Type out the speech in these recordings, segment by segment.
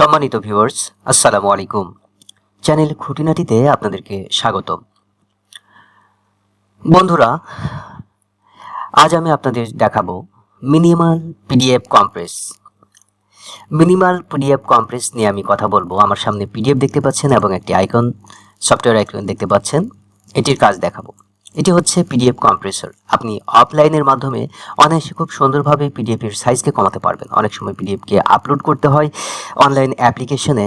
সম্মানিত ভিউয়ার্স আসসালামু আলাইকুম। চ্যানেল খুঁটিনাটিতে আপনাদেরকে স্বাগত বন্ধুরা, আজ আমি আপনাদের দেখাবো minimal PDF compress. Minimal PDF compress নিয়ে আমি কথা বলব। আমার সামনে পিডিএফ দেখতে পাচ্ছেন এবং একটি আইকন, সফটওয়্যার আইকন দেখতে পাচ্ছেন। এটির কাজ দেখাবো। এটি হচ্ছে পিডিএফ কম্প্রেসর আপনি অফলাইনের মাধ্যমে অনায়াসে খুব সুন্দরভাবে পিডিএফ এর সাইজকে কমাতে পারবেন। অনেক সময় পিডিএফকে আপলোড করতে হয়। অনলাইন অ্যাপ্লিকেশনে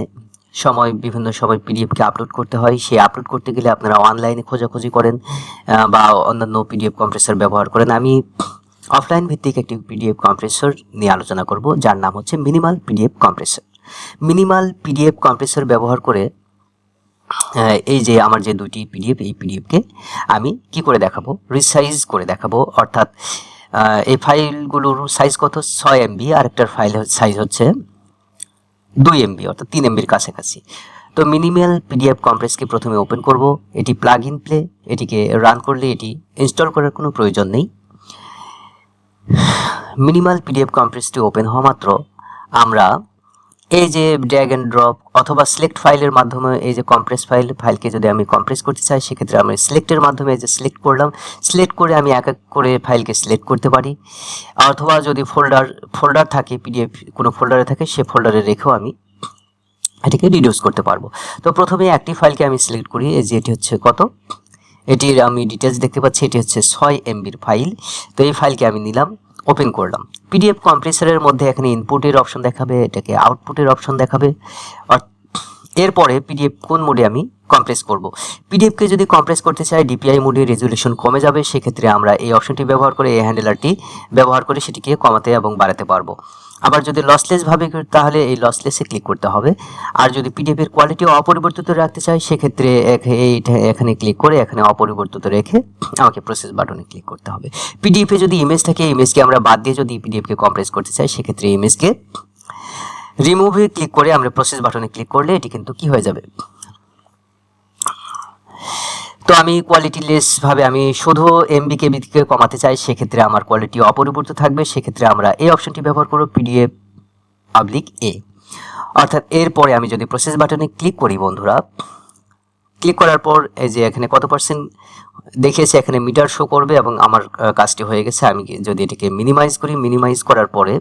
সময়, বিভিন্ন সময় পিডিএফকে আপলোড করতে হয়। সেই আপলোড করতে গেলে আপনারা অনলাইনে খোঁজাখুঁজি করেন বা অন্যান্য পিডিএফ কম্প্রেসর ব্যবহার করেন। আমি অফলাইন ভিত্তিক একটি পিডিএফ কম্প্রেসর নিয়ে আলোচনা করব, যার নাম হচ্ছে minimal PDF compressor minimal PDF compressor ব্যবহার করে এই যে আমার যে দুটি পিডিএফ এই পিডিএফকে আমি কি করে দেখাবো? রিসাইজ করে দেখাবো। অর্থাৎ এই ফাইলগুলোর সাইজ কত? ছয় এমবি আর একটার ফাইল সাইজ হচ্ছে দুই এমবি অর্থাৎ তিন এমবির কাছাকাছি। তো মিনিমাল পিডিএফ কম্প্রেসকে প্রথমে ওপেন করব। এটি প্লাগ ইন প্লে এটিকে রান করলে এটি ইনস্টল করার কোনো প্রয়োজন নেই। মিনিমাল পিডিএফ কম্প্রেসটি ওপেন হওয়া মাত্র আমরা এই যে ড্র্যাগ অ্যান্ড ড্রপ অথবা সিলেক্ট ফাইলের মাধ্যমে এই যে কম্প্রেস ফাইল ফাইলকে যদি আমি কম্প্রেস করতে চাই, সেক্ষেত্রে আমি সিলেক্টের মাধ্যমে এই যে সিলেক্ট করলাম। সিলেক্ট করে আমি এক এক করে ফাইলকে সিলেক্ট করতে পারি। অথবা যদি ফোল্ডার ফোল্ডার থাকে পিডিএফ কোনো ফোল্ডারে থাকে, সে ফোল্ডারে রেখেও আমি এটিকে রিডিউস করতে পারব। তো প্রথমে একটি ফাইলকে আমি সিলেক্ট করি, এই যে এটি হচ্ছে কত? এটির আমি ডিটেলস দেখতে পাচ্ছি, এটি হচ্ছে ছয় এমবির ফাইল তো এই ফাইলকে আমি নিলাম। ওপেন করলাম। পিডিএফ কম্প্রেসারের মধ্যে এখানে ইনপুটের অপশন দেখাবে, এটাকে আউটপুটের অপশন দেখাবে। আর এরপরে পিডিএফ কোন মোডে আমি কম্প্রেস করব? পিডিএফকে যদি কম্প্রেস করতে চাই ডিপিআই মোডে রেজুলেশন কমে যাবে। সেক্ষেত্রে আমরা এই অপশনটি ব্যবহার করে, এই হ্যান্ডেলারটি ব্যবহার করে সেটিকে কমাতে এবং বাড়াতে পারব। আবার যদি লসলেস ভাবে তাহলে এই লসলেসে ক্লিক করতে হবে। আর যদি পিডিএফ এর কোয়ালিটি অপরিবর্তিত রাখতে চাই সেক্ষেত্রে এখানে ক্লিক করে এখানে অপরিবর্তিত রেখে আমাকে প্রসেস বাটনে ক্লিক করতে হবে। পিডিএফ যদি ইমেজ থাকে ইমেজকে আমরা বাদ দিয়ে যদি পিডিএফকে কম্প্রেস করতে চাই, সেক্ষেত্রে ইমেজকে রিমুভে ক্লিক করে আমরা প্রসেস বাটনে ক্লিক করলে এটি কিন্তু কি হয়ে যাবে? তো আমি কোয়ালিটি লেস ভাবে আমি শুধু এমবি কেবিকে কমাতে চাই, সেক্ষেত্রে আমার কোয়ালিটি অপরিবর্তিত থাকবে। সেক্ষেত্রে আমরা এই অপশনটি ব্যবহার করব পিডিএফ পাবলিক এ অর্থাৎ এরপরে আমি যদি প্রসেস বাটনে ক্লিক করি বন্ধুরা ক্লিক করার পর এই যে এখানে কত পার্সেন্ট দেখিয়েছে, এখানে মিটার শো করবে এবং আমার কাজটি হয়ে গেছে। আমি যদি এটিকে মিনিমাইজ করি মিনিমাইজ করার পরে,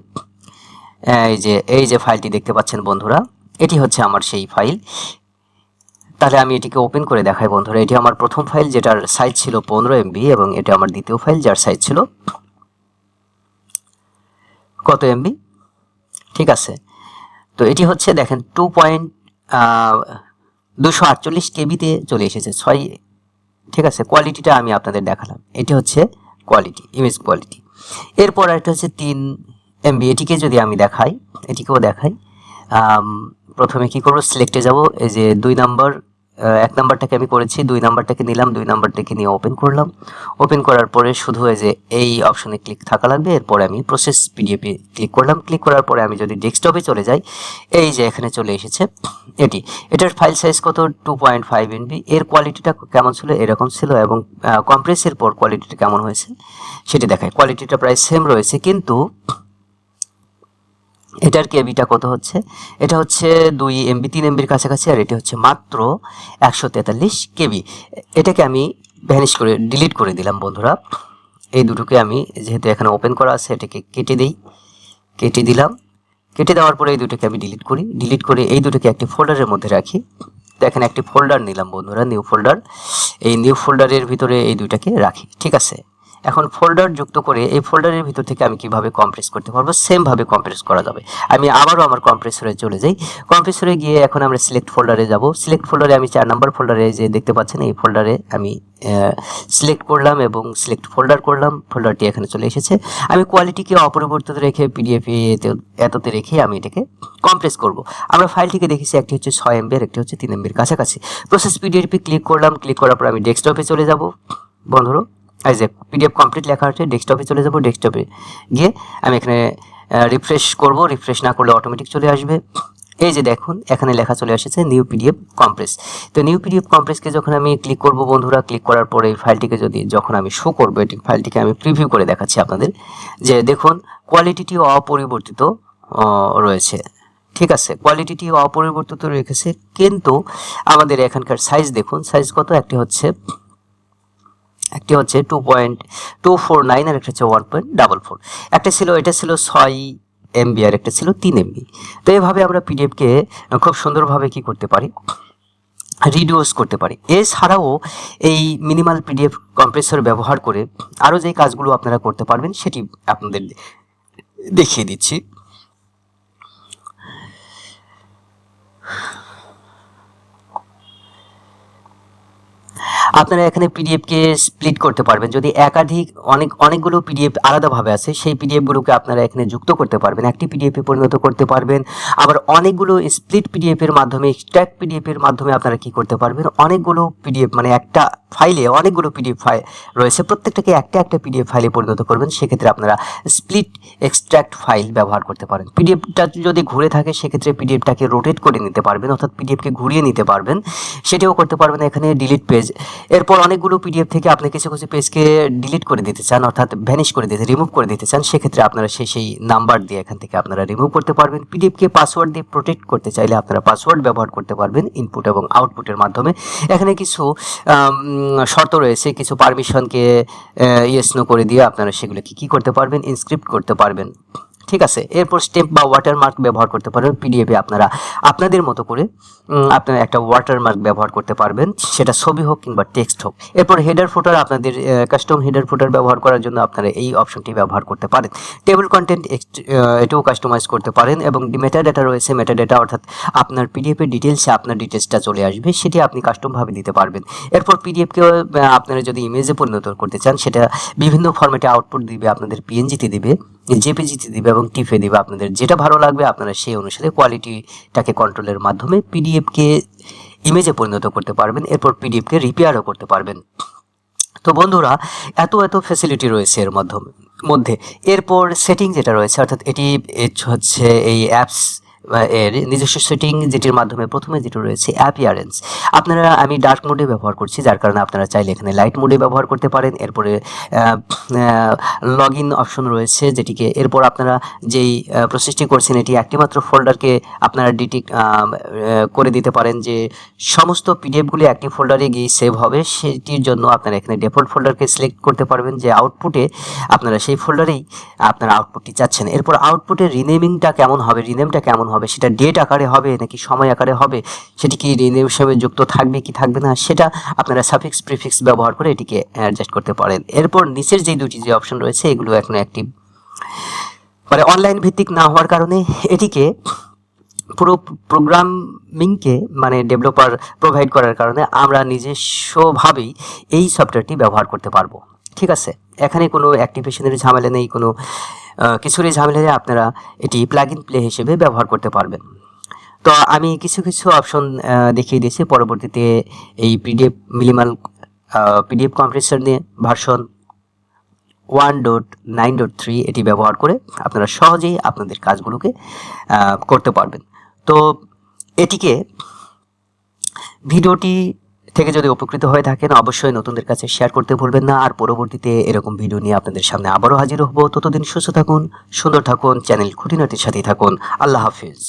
এই যে এই যে ফাইলটি দেখতে পাচ্ছেন বন্ধুরা, এটি হচ্ছে আমার সেই ফাইল তাহলে আমি এটিকে ওপেন করে দেখাই বন্ধুরা। এটি আমার প্রথম ফাইল যেটার সাইজ ছিল পনেরো এমবি এবং এটা আমার দ্বিতীয় ফাইল যার সাইজ ছিল কত এমবি ঠিক আছে। তো এটি হচ্ছে, দেখেন টু পয়েন্ট দুশো আটচল্লিশ কেবিতে চলে এসেছে। ছয়, ঠিক আছে কোয়ালিটিটা আমি আপনাদের দেখালাম। এটি হচ্ছে কোয়ালিটি ইমেজ কোয়ালিটি এরপর একটা হচ্ছে তিন এমবি এটিকে যদি আমি দেখাই, এটিকেও দেখাই প্রথমে কি করব? সিলেক্টে যাব। এই যে দুই নাম্বার এক নাম্বারটাকে আমি করেছি, দুই নাম্বারটাকে নিলাম, দুই নাম্বারটাকে নিয়ে ওপেন করলাম। ওপেন করার পরে শুধু এই যে এই অপশনে ক্লিক থাকা লাগবে, এরপরে আমি প্রসেস পিডিএফে ক্লিক করলাম। ক্লিক করার পরে আমি যদি ডেস্কটপে চলে যাই, এই যে এখানে চলে এসেছে এটি। এটার ফাইল সাইজ কত? টু পয়েন্ট ফাইভ এনবি এর কোয়ালিটিটা কেমন ছিল? এরকম ছিল এবং কম্প্রেসের পর কোয়ালিটিটা কেমন হয়েছে? সেটি দেখায় কোয়ালিটিটা প্রায় সেম রয়েছে, কিন্তু এটার কেবিটা কত হচ্ছে? এটা হচ্ছে দুই এমবি তিন এমবির কাছাকাছি, আর এটি হচ্ছে মাত্র একশো তেতাল্লিশ কেবি। এটাকে আমি ভ্যানিশ করে ডিলিট করে দিলাম, বন্ধুরা। এই দুটোকে আমি, যেহেতু এখানে ওপেন করা আছে, এটাকে কেটে দিই। কেটে দিলাম। কেটে দেওয়ার পরে এই দুটোকে আমি ডিলিট করি। ডিলিট করে এই দুটোকে একটি ফোল্ডারের মধ্যে রাখি। তো এখানে একটি ফোল্ডার নিলাম, বন্ধুরা নিউ ফোল্ডার এই নিউ ফোল্ডারের ভিতরে এই দুইটাকে রাখি। ঠিক আছে? এখন ফোল্ডার যুক্ত করে এই ফোল্ডারের ভিতর থেকে আমি কীভাবে কম্প্রেস করতে পারব সেম ভাবে কম্প্রেস করা যাবে। আমি আবারও আমার কম্প্রেসরে চলে যাই। কম্প্রেসরে গিয়ে এখন আমরা সিলেক্ট ফোল্ডারে যাব। সিলেক্ট ফোল্ডারে আমি চার নাম্বার ফোল্ডারে যে দেখতে পাচ্ছেন, এই ফোল্ডারে আমি সিলেক্ট করলাম এবং সিলেক্ট ফোল্ডার করলাম। ফোল্ডারটি এখানে চলে এসেছে। আমি কোয়ালিটিকে অপরিবর্তিত রেখে পিডিএফ এততে রেখে আমি এটাকে কম্প্রেস করব। আমরা ফাইলটিকে দেখেছি, একটি হচ্ছে ছয় এমবি আর একটি হচ্ছে তিন এমবির কাছাকাছি। প্রসেস পিডিএফে ক্লিক করলাম। ক্লিক করার পর আমি ডেস্কটপে চলে যাব। বন্ধুরা এই যে পিডিএফ কমপ্লিট লেখা আছে ডেস্কটপে চলে যাব ডেস্কটপে গিয়ে আমি এখানে রিফ্রেশ করব রিফ্রেশ না করলে অটোমেটিক চলে আসবে। এই যে দেখুন এখানে লেখা চলে এসেছে নিউ পিডিএফ কম্প্রেস তো নিউ পিডিএফ কম্প্রেসকে যখন আমি ক্লিক করব বন্ধুরা ক্লিক করার পরে এই ফাইলটিকে যদি যখন আমি শো করব এটি ফাইলটিকে আমি প্রিভিউ করে দেখাচ্ছি আপনাদের যে দেখুন কোয়ালিটিটি অপরিবর্তিত রয়েছে। ঠিক আছে কোয়ালিটিটি অপরিবর্তিত রেখেছে কিন্তু আমাদের এখানকার সাইজ দেখুন সাইজ কত? একটি হচ্ছে একটি হচ্ছে two point two four nine আর একটা হচ্ছে ওয়ান পয়েন্ট ডাবল ফোর একটা ছিল, এটা ছিল ছয় এমবি আর একটা ছিল তিন এমবি তো এভাবে আমরা পিডিএফকে খুব সুন্দরভাবে কি করতে পারি? রিডিউস করতে পারি। এছাড়াও এই মিনিমাল পিডিএফ কম্প্রেসর ব্যবহার করে আরও যে কাজগুলো আপনারা করতে পারবেন, সেটি আপনাদের দেখিয়ে দিচ্ছি। আপনারা এখানে পিডিএফকে স্প্লিট করতে পারবেন যদি একাধিক অনেক অনেকগুলো পিডিএফ আলাদাভাবে আছে সেই পিডিএফগুলোকে আপনারা এখানে যুক্ত করতে পারবেন একটি পিডিএফে পরিণত করতে পারবেন আবার অনেকগুলো স্প্লিট পিডিএফের মাধ্যমে স্ট্যাক পিডিএফের মাধ্যমে আপনারা কি করতে পারবেন অনেকগুলো পিডিএফ মানে একটা ফাইলে অনেকগুলো পিডিএফ ফাইল রয়েছে প্রত্যেকটাকে একটা একটা পিডিএফ ফাইলে পরিণত করবেন সেক্ষেত্রে আপনারা স্প্লিট এক্সট্রাক্ট ফাইল ব্যবহার করতে পারেন পিডিএফটা যদি ঘুরে থাকে সেক্ষেত্রে পিডিএফটাকে রোটেট করে নিতে পারবেন অর্থাৎ পিডিএফকে ঘুরিয়ে নিতে পারবেন সেটাও করতে পারবেন এখানে ডিলিট পেজ এরপর অনেকগুলো পিডিএফ থেকে আপনি কিছু কিছু পেজকে ডিলিট করে দিতে চান, অর্থাৎ ভ্যানিশ করে দিতে রিমুভ করে দিতে চান, সেক্ষেত্রে আপনারা সেই সেই নাম্বার দিয়ে এখান থেকে আপনারা রিমুভ করতে পারবেন। পিডিএফকে পাসওয়ার্ড দিয়ে প্রোটেক্ট করতে চাইলে আপনারা পাসওয়ার্ড ব্যবহার করতে পারবেন ইনপুট এবং আউটপুটের মাধ্যমে। এখানে কিছু শর্ত রয়েছে, কিছু পারমিশনকে ইয়েস নো করে দিয়ে আপনারা সেগুলোকে কী করতে পারবেন ইনস্ক্রিপ্ট করতে পারবেন। ঠিক আছে? এরপর স্টেপ বা ওয়াটারমার্ক ব্যবহার করতে পারবেন পিডিএফে আপনারা আপনাদের মতো করে আপনারা একটা ওয়াটারমার্ক ব্যবহার করতে পারবেন। সেটা ছবি হোক কিংবা টেক্সট হোক। এরপর হেডার ফুটার আপনাদের কাস্টম হেডার ফুটার ব্যবহার করার জন্য আপনারা এই অপশনটি ব্যবহার করতে পারেন। টেবিল কন্টেন্ট এটাও কাস্টমাইজ করতে পারেন এবং মেটা ডেটা রয়েছে মেটা ডেটা অর্থাৎ আপনার পিডিএফের ডিটেলসে আপনার ডিটেলসটা চলে আসবে, সেটি আপনি কাস্টমভাবে দিতে পারবেন। এরপর পিডিএফকে আপনারা যদি ইমেজে পরিণত করতে চান, সেটা বিভিন্ন ফরম্যাটে আউটপুট দিবে, আপনাদের পিএনজিতে দিবে। জেপিজিতে দিবে এবং টিফে দিবে আপনাদের যেটা ভালো লাগবে আপনারা সেই অনুসারে কোয়ালিটিটাকে কন্ট্রোলের মাধ্যমে পিডিএফকে ইমেজে পরিণত করতে পারবেন, এরপর পিডিএফকে রিপেয়ারও করতে পারবেন। তো বন্ধুরা, এত এত ফ্যাসিলিটি রয়েছে এর মাধ্যমে, মধ্যে। এরপর সেটিং যেটা রয়েছে, অর্থাৎ এটি হচ্ছে এই অ্যাপস এর নিজস্ব সেটিং যেটির মাধ্যমে প্রথমে যেটি রয়েছে অ্যাপিয়ারেন্স আপনারা, আমি ডার্ক মোডে ব্যবহার করছি, যার কারণে আপনারা চাইলে এখানে লাইট মোডে ব্যবহার করতে পারেন। এরপরে লগ ইন অপশন রয়েছে যেটিকে, এরপর আপনারা যেই প্রসেসটি করছেন, এটি একটিমাত্র ফোল্ডারকে আপনারা ডিটি করে দিতে পারেন যে সমস্ত পিডিএফগুলি একটি ফোল্ডারে গিয়ে সেভ হবে। সেটির জন্য আপনারা এখানে ডিফল্ট ফোল্ডারকে সিলেক্ট করতে পারবেন, যে আউটপুটে আপনারা সেই ফোল্ডারেই আপনারা আউটপুটটি চাচ্ছেন। এরপর আউটপুটের রিনেমিংটা কেমন হবে রিনেমটা কেমন হবে? সেটা ডেট আকারে হবে নাকি সময় আকারে হবে? সেটি কি রিনেম হিসেবে যুক্ত থাকবে কি থাকবে না? সেটা আপনারা সাফিক্স প্রিফিক্স ব্যবহার করে এটিকে অ্যাডজাস্ট করতে পারেন। এরপর নিচের যে দুটি যে অপশন রয়েছে, এগুলো এখন অ্যাক্টিভ মানে অনলাইন ভিত্তিক না হওয়ার কারণে এটিকে পুরো প্রোগ্রামিংকে মানে ডেভেলপার প্রোভাইড করার কারণে আমরা নিজস্বভাবেই এই সফটওয়্যারটি ব্যবহার করতে পারব। ঠিক আছে? এখানে কোনো অ্যাক্টিভেশনের ঝামেলা নেই, কোনো কিছুরই ঝামেলা নেই আপনারা এটি প্লাগ ইন প্লে হিসেবে ব্যবহার করতে পারবেন। তো আমি কিছু কিছু অপশন দেখিয়ে দিয়েছি। পরবর্তীতে এই পিডিএফ মিনিমাল পিডিএফ কম্প্রেসর নিয়ে version one dot nine dot three এটি ব্যবহার করে আপনারা সহজেই আপনাদের কাজগুলোকে করতে পারবেন। তো এটিকে, ভিডিওটি থেকে যদি উপকৃত হয়ে থাকেন, অবশ্যই নতুনদের কাছে শেয়ার করতে ভুলবেন না। আর পরবর্তীতে এরকম ভিডিও নিয়ে আপনাদের সামনে আবারও হাজির হব। ততদিন সুস্থ থাকুন, সুন্দর থাকুন চ্যানেল খুঁটিনাটির সাথেই থাকুন। আল্লাহ হাফিজ।